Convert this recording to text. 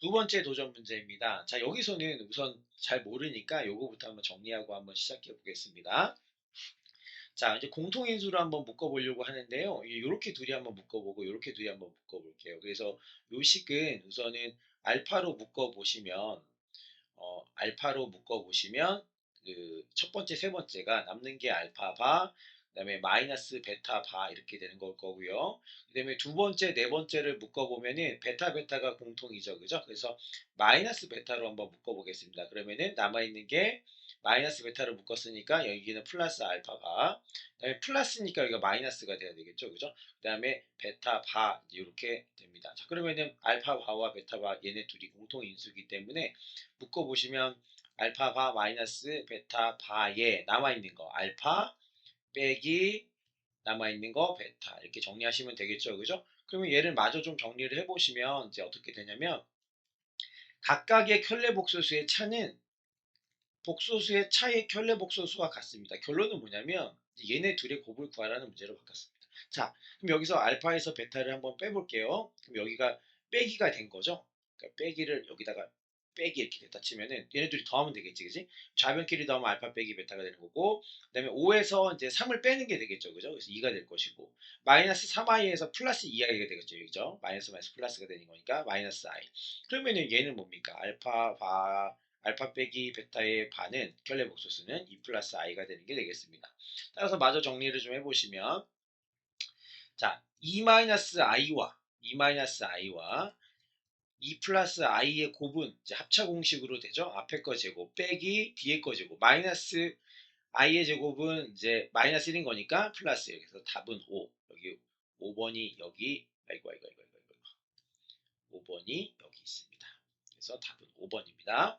두 번째 도전 문제입니다. 자, 여기서는 우선 잘 모르니까 요거부터 한번 정리하고 한번 시작해 보겠습니다. 자, 이제 공통인수를 한번 묶어보려고 하는데요. 이렇게 둘이 한번 묶어보고, 이렇게 둘이 한번 묶어볼게요. 그래서 요 식은 우선은 알파로 묶어보시면, 어, 알파로 묶어보시면, 그, 첫 번째, 세 번째가 남는 게 알파 바, 그 다음에 마이너스 베타 바 이렇게 되는 걸 거고요. 그 다음에 두 번째, 네 번째를 묶어 보면은 베타 베타가 공통이죠. 그죠? 그래서 마이너스 베타로 한번 묶어 보겠습니다. 그러면은 남아 있는 게 마이너스 베타를 묶었으니까 여기는 플러스 알파바 그다음에 플러스니까 여기가 마이너스가 돼야 되겠죠 그죠 그 다음에 베타 바 이렇게 됩니다 자 그러면은 알파 바와 베타 바 얘네 둘이 공통 인수기 때문에 묶어 보시면 알파 바 마이너스 베타 바에 남아 있는 거 알파 빼기 남아있는 거 베타 이렇게 정리하시면 되겠죠 그죠 그러면 얘를 마저 좀 정리를 해보시면 이제 어떻게 되냐면 각각의 켤레 복소수의 차는 복소수의 차의 켤레 복소수와 같습니다. 결론은 뭐냐면 얘네 둘의 곱을 구하라는 문제로 바꿨습니다. 자, 그럼 여기서 알파에서 베타를 한번 빼볼게요. 그럼 여기가 빼기가 된 거죠. 그러니까 빼기를 여기다가 빼기 이렇게 됐다 치면은 얘네들이 더하면 되겠지, 그지? 좌변끼리 더하면 알파 빼기 베타가 되는 거고, 그 다음에 5에서 이제 3을 빼는 게 되겠죠, 그죠? 그래서 2가 될 것이고, 마이너스 3i에서 플러스 2i가 되겠죠, 그죠? 마이너스 마이너스 플러스가 되는 거니까 마이너스 i. 그러면은 얘는 뭡니까? 알파 바 알파 빼기 베타의 반은 켤레 복소수는 2 플러스 i가 되는 게 되겠습니다. 따라서 마저 정리를 좀 해보시면 자, 2 마이너스 i와 2 마이너스 i와 2 플러스 i의 곱은 합차 공식으로 되죠. 앞에 거 제곱 빼기 뒤에 거 제곱 마이너스 i의 제곱은 이제 마이너스 1인 거니까 플러스 여기서 답은 5 여기 5번이 여기 아이고 아이고 아이고 아이고 5번이 여기 있습니다. 그래서 답은 5번입니다.